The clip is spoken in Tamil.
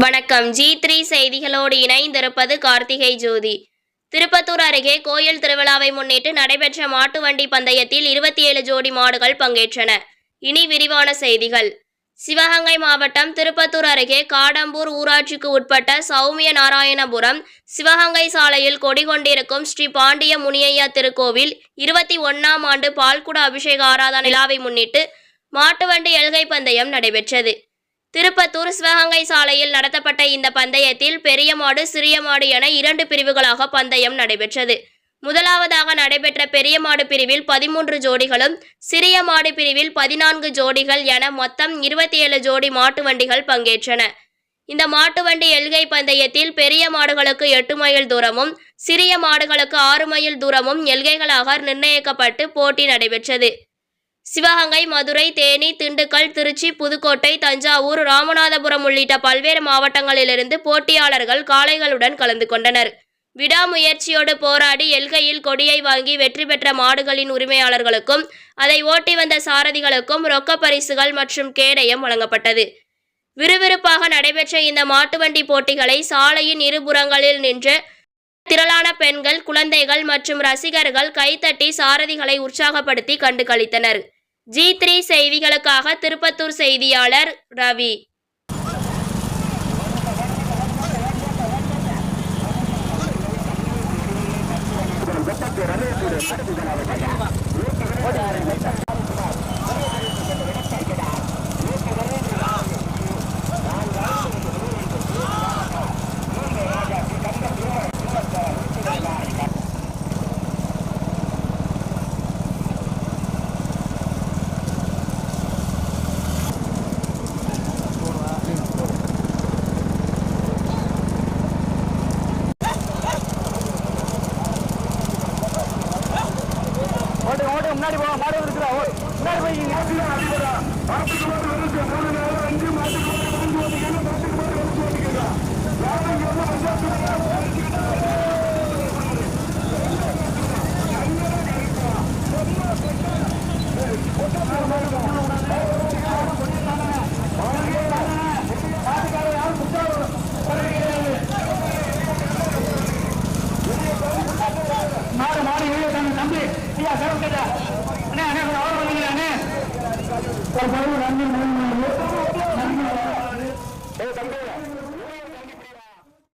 வணக்கம். ஜி த்ரீ செய்திகளோடு இணைந்திருப்பது கார்த்திகை ஜோதி. திருப்பத்தூர் அருகே கோயில் திருவிழாவை முன்னிட்டு நடைபெற்ற மாட்டு வண்டி பந்தயத்தில் இருபத்தி ஏழு ஜோடி மாடுகள் பங்கேற்றன. இனி விரிவான செய்திகள். சிவகங்கை மாவட்டம் திருப்பத்தூர் அருகே காடம்பூர் ஊராட்சிக்கு உட்பட்ட சௌமிய நாராயணபுரம் சிவகங்கை சாலையில் கொடிகொண்டிருக்கும் ஸ்ரீ பாண்டிய முனியையா திருக்கோவில் இருபத்தி ஒன்னாம் ஆண்டு பால்குட அபிஷேக ஆராதனை விழாவை முன்னிட்டு மாட்டு வண்டி எல்கை பந்தயம் நடைபெற்றது. திருப்பத்தூர் சிவகங்கை சாலையில் நடத்தப்பட்ட இந்த பந்தயத்தில் பெரிய மாடு சிறிய மாடு என இரண்டு பிரிவுகளாக பந்தயம் நடைபெற்றது. முதலாவதாக நடைபெற்ற பெரிய மாடு பிரிவில் பதிமூன்று ஜோடிகளும் சிறிய மாடு பிரிவில் பதினான்கு ஜோடிகள் என மொத்தம் இருபத்தி ஏழு ஜோடி மாட்டு வண்டிகள் பங்கேற்றன. இந்த மாட்டு வண்டி எல்கை பந்தயத்தில் பெரிய மாடுகளுக்கு எட்டு மைல் தூரமும் சிறிய மாடுகளுக்கு ஆறு மைல் தூரமும் எல்கைகளாக நிர்ணயிக்கப்பட்டு போட்டி நடைபெற்றது. சிவகங்கை மதுரை தேனி திண்டுக்கல் திருச்சி புதுக்கோட்டை தஞ்சாவூர் ராமநாதபுரம் உள்ளிட்ட பல்வேறு மாவட்டங்களிலிருந்து போட்டியாளர்கள் காளைகளுடன் கலந்து கொண்டனர். விடாமுயற்சியோடு போராடி எல்கையில் கொடியை வாங்கி வெற்றி பெற்ற மாடுகளின் உரிமையாளர்களுக்கும் அதை ஓட்டி வந்த சாரதிகளுக்கும் ரொக்க பரிசுகள் மற்றும் கேடயம் வழங்கப்பட்டது. விறுவிறுப்பாக நடைபெற்ற இந்த மாட்டுவண்டி போட்டிகளை சாலையின் இருபுறங்களில் நின்று திரளான பெண்கள் குழந்தைகள் மற்றும் ரசிகர்கள் கைத்தட்டி சாரதிகளை உற்சாகப்படுத்தி கண்டு கழித்தனர் ஜி த்ரீ செய்திகளுக்காக திருப்பத்தூர் செய்தியாளர் ரவி ஓட்டு ஓட்டு முன்னாடி போ மாடு இருக்கிறா முன்னாடி போய் ஒரு பருவம் நன்றி நன்றி நன்றி ஏ தம்பி